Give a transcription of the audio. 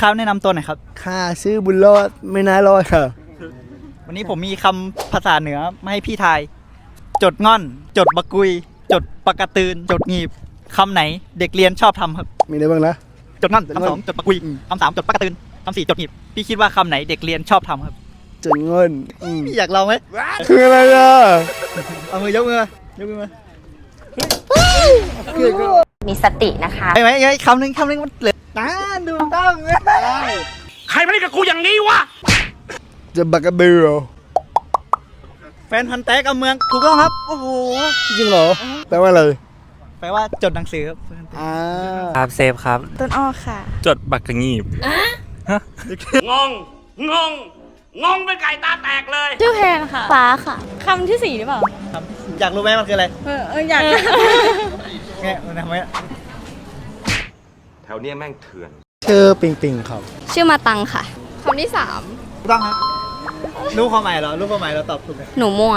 ครับแนะนำตัวหน่อยครับข้าชื่อบุญรอดไม่น่ารอดค่ะ วันนี้ผมมีคำภาษาเหนือมาให้พี่ทาย จดง่อน จดบะกุย จดปากกระตืน จดงีบคำไหนเด็กเรียนชอบทำครับ มีอะไรบ้างนะ จดง่อนจดง่อนคำสองจดปากกุยอืมคำสามจดปากกระตืนคำสี่จดงีบพี่คิดว่าคำไหนเด็กเรียนชอบทำครับจนเงินอืมพี่อยากลองไหมคืออะไรอะเอามือยกมือมายกมือมามีสตินะคะไอ้ไหมไอ้คำหนึ่งคำหนึ่งมันเหลือ ตาดูต้องใครมาเล่นกับกูอย่างนี้วะ จะบักกระเบือแฟนพันธุ์แท้กับเมืองถูกต้องครับ โอ้โห จริงเหรอแปลว่าอะไรแปลว่าจดหนังสือครับอ่าครับเซฟครับ ต้นอ้อค่ะ จดบักกะงีบงง งง งงเป็นไก่ตาแตกเลย ชื่อเพลงค่ะ ฟ้าค่ะ คำที่สี่หรือเปล่า ครับ อยากรู้ไหมมันคืออะไร เออเอออยากแง่มันทำไมอะ แถวเนี้ยแม่งเถื่อน ชื่อปิงปิงครับ ชื่อมาตังค่ะคำที่สามถูกต้องครับรู้ความหมายเหรอรู้ความหมายเราตอบถูกไหมหนูมั่ว